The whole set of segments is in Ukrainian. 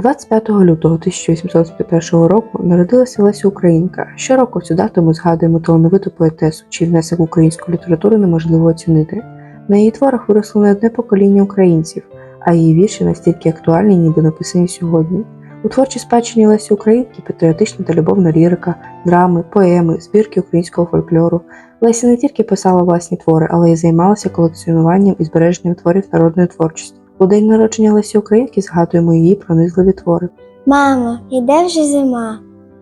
25 лютого 1851 року народилася Леся Українка. Щороку в цю дату ми згадуємо талановиту поетесу, чий внесок в українську літературу неможливо оцінити. На її творах виросло не одне покоління українців, а її вірші настільки актуальні, ніби написані сьогодні. У творчій спадщині Лесі Українки патріотична та любовна лірика, драми, поеми, збірки українського фольклору. Леся не тільки писала власні твори, але й займалася колекціонуванням і збереженням творів народної творчості. У день народження Лесі Українки згадуємо її пронизливі твори. Мамо, іде вже зима,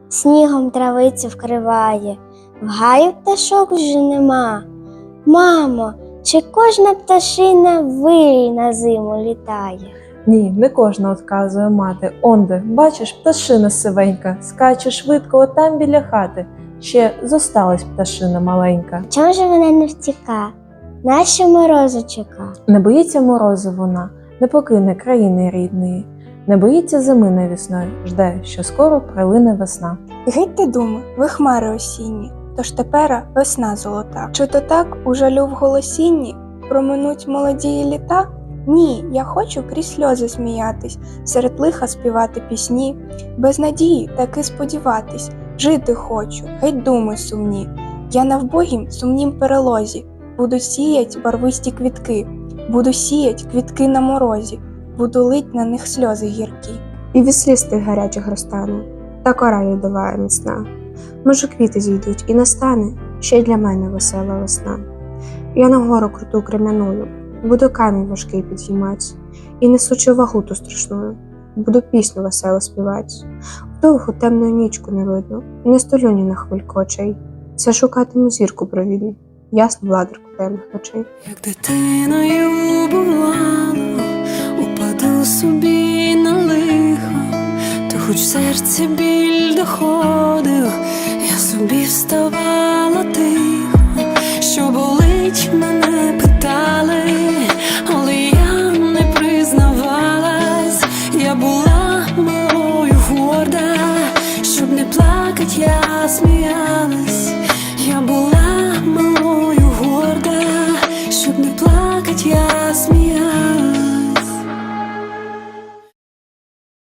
снігом травицю вкриває, в гаю пташок вже нема. Мамо, чи кожна пташина вирій на зиму літає? Ні, не кожна отказує мати. Онде, бачиш, пташина сивенька, скаче швидко отам біля хати. Ще зосталась пташина маленька. Чом же вона не втіка? Нащо морозу чека? Не боїться морозу вона, не покине країни рідної, не боїться зими навісної, жде, що скоро прилине весна. Гидьте думи, ви хмари осінні, тож тепера весна золота. Чи то так у жалю в голосінні проминуть молоді літа? Ні, я хочу крізь сльози сміятись, серед лиха співати пісні, без надії таки сподіватись, жити хочу, геть думи сумні. Я на вбогім сумнім перелозі, буду сіять барвисті квітки, буду сіять квітки на морозі, буду лить на них сльози гіркі. і від сліз тих гарячих розтане, та кора льодова міцна. Може, квіти зійдуть, і настане ще й для мене весела весна. Я на гору круту крем'яною, буду камінь важкий підіймать, і несучи вагу ту страшною, буду пісню весело співать. Довгу темну нічку не видно, не столю ні на хвильку очей. Це шукатиму зірку провідну, ясну владарку темних очей. Як дитиною бувало, упаду собі на лихо, то хоч серці біль доходив, я собі вставала тихо, що болить, мене питали, але я не признавалась, я була малою горда, щоб не плакать, я сміялась. pass me